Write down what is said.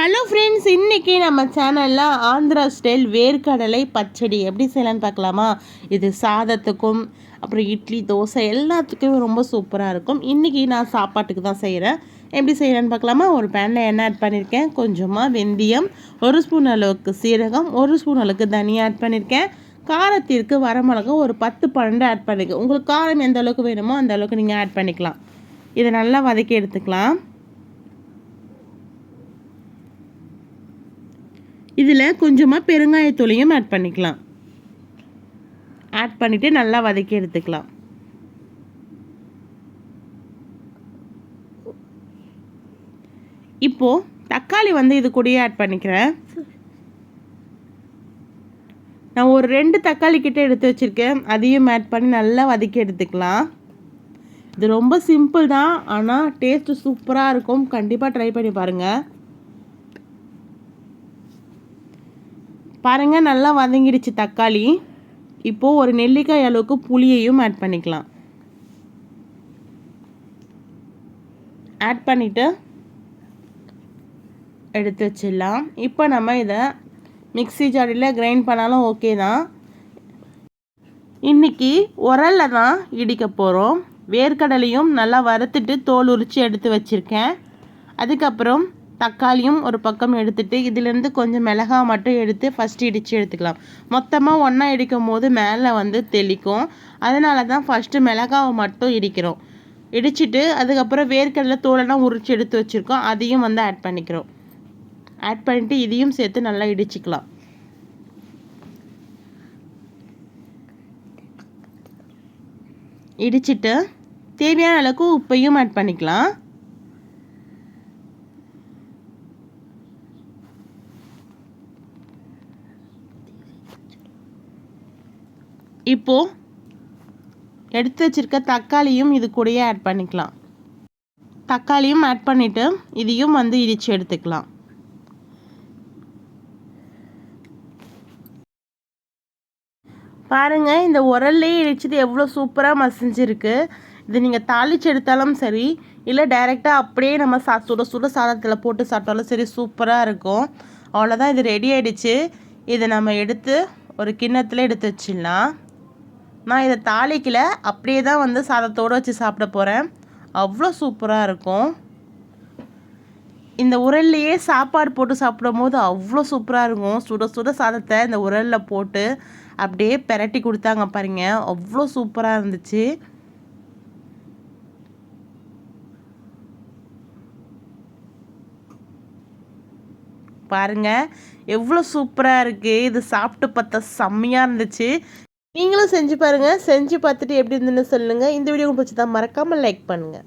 Hello friends இன்றைக்கி நம்ம சேனலில் ஆந்திரா ஸ்டைல் வேர்க்கடலை பச்சடி எப்படி செய்யலான்னு பார்க்கலாமா? இது சாதத்துக்கும் அப்புறம் இட்லி தோசை எல்லாத்துக்கும் ரொம்ப சூப்பராக இருக்கும். இன்றைக்கி நான் சாப்பாட்டுக்கு தான் செய்கிறேன் எப்படி செய்கிறேன்னு பார்க்கலாமா? ஒரு பேனில் எண்ணெய் ஆட் பண்ணியிருக்கேன் கொஞ்சமாக வெந்தயம் ஒரு ஸ்பூன் அளவுக்கு சீரகம் ஒரு ஸ்பூன் அளவுக்கு தனியாக ஆட் பண்ணியிருக்கேன் காரத்திற்கு வரமிளகா ஒரு பத்து பன்னெண்டு ஆட் பண்ணிக்க உங்களுக்கு காரம் எந்த அளவுக்கு வேணுமோ அந்த அளவுக்கு நீங்கள் ஆட் பண்ணிக்கலாம். இதை நல்லா வதக்கி எடுத்துக்கலாம். இதில் கொஞ்சமாக பெருங்காயத்தூளையும் ஆட் பண்ணிக்கலாம். ஆட் பண்ணிவிட்டு நல்லா வதக்கி எடுத்துக்கலாம். இப்போது தக்காளி வந்து இது கூடயே ஆட் பண்ணிக்கிறேன். நான் ஒரு ரெண்டு தக்காளி கிட்டே எடுத்து வச்சுருக்கேன். அதையும் ஆட் பண்ணி நல்லா வதக்கி எடுத்துக்கலாம். இது ரொம்ப சிம்பிள் தான். ஆனால் டேஸ்ட்டு சூப்பராக இருக்கும். கண்டிப்பாக ட்ரை பண்ணி பாருங்கள் பாருங்கள் நல்லா வதங்கிடுச்சு தக்காளி. இப்போது ஒரு நெல்லிக்காய் அளவுக்கு புளியையும் ஆட் பண்ணிக்கலாம். ஆட் பண்ணிவிட்டு எடுத்து வச்சிடலாம். இப்போ நம்ம இதை மிக்சி ஜாடியில் கிரைண்ட் பண்ணாலும் ஓகே தான். இன்றைக்கி உரலில் தான் இடிக்க போகிறோம் வேர்க்கடலையும் நல்லா வறுத்துட்டு தோல் உரித்து எடுத்து வச்சுருக்கேன். அதுக்கப்புறம் தக்காளியும் ஒரு பக்கம் எடுத்துட்டு இதிலேருந்து கொஞ்சம் மிளகா மட்டும் எடுத்து ஃபஸ்ட்டு இடித்து எடுத்துக்கலாம். மொத்தமாக ஒன்றா இடிக்கும் போது மேலே வந்து தெளிக்கும். அதனால தான் ஃபஸ்ட்டு மிளகாவை மட்டும் இடிக்கிறோம். இடிச்சிட்டு அதுக்கப்புறம் வேர்க்கடலை தோலெல்லாம் உரிச்சு எடுத்து வச்சுருக்கோம். அதையும் வந்து ஆட் பண்ணிக்கிறோம். ஆட் பண்ணிவிட்டு இதையும் சேர்த்து நல்லா இடிச்சிக்கலாம். இடிச்சிட்டு தேவையான அளவுக்கு உப்பையும் ஆட் பண்ணிக்கலாம். இப்போது எடுத்து வச்சுருக்க தக்காளியும் இது கூடயே ஆட் பண்ணிக்கலாம். தக்காளியும் ஆட் பண்ணிவிட்டு இதையும் வந்து இடித்து எடுத்துக்கலாம். பாருங்கள் இந்த உரல்லே இடிச்சது எவ்வளோ சூப்பராக மசிஞ்சிருக்கு. இது நீங்கள் தாளிச்சு எடுத்தாலும் சரி இல்லை டைரெக்டாக அப்படியே நம்ம சா சுட சுட சாதத்தில் போட்டு சாப்பிட்டாலும் சரி சூப்பராக இருக்கும். அவ்வளோதான் இது ரெடி ஆகிடுச்சு இதை நம்ம எடுத்து ஒரு கிண்ணத்தில் எடுத்து வச்சிடலாம். நான் இதை தாளிக்கல அப்படியே தான் வந்து சாதத்தோடு வச்சு சாப்பிட போகிறேன் அவ்வளோ சூப்பராக இருக்கும். இந்த உரல்லையே சாப்பாடு போட்டு சாப்பிடும் போது அவ்வளோ சூப்பராக இருக்கும். சுட சுட சாதத்தை இந்த உரலில் போட்டு அப்படியே பெரட்டி கொடுத்தாங்க பாருங்க. அவ்வளோ சூப்பராக இருந்துச்சு. பாருங்க எவ்வளோ சூப்பராக இருக்குது இது சாப்பிட்டு பார்த்தா செம்மையாக இருந்துச்சு. நீங்களும் செஞ்சு பாருங்கள் செஞ்சு பார்த்துட்டு எப்படி இருந்துன்னு சொல்லுங்கள் இந்த வீடியோ பிடிச்சதா மறக்காமல் லைக் பண்ணுங்கள்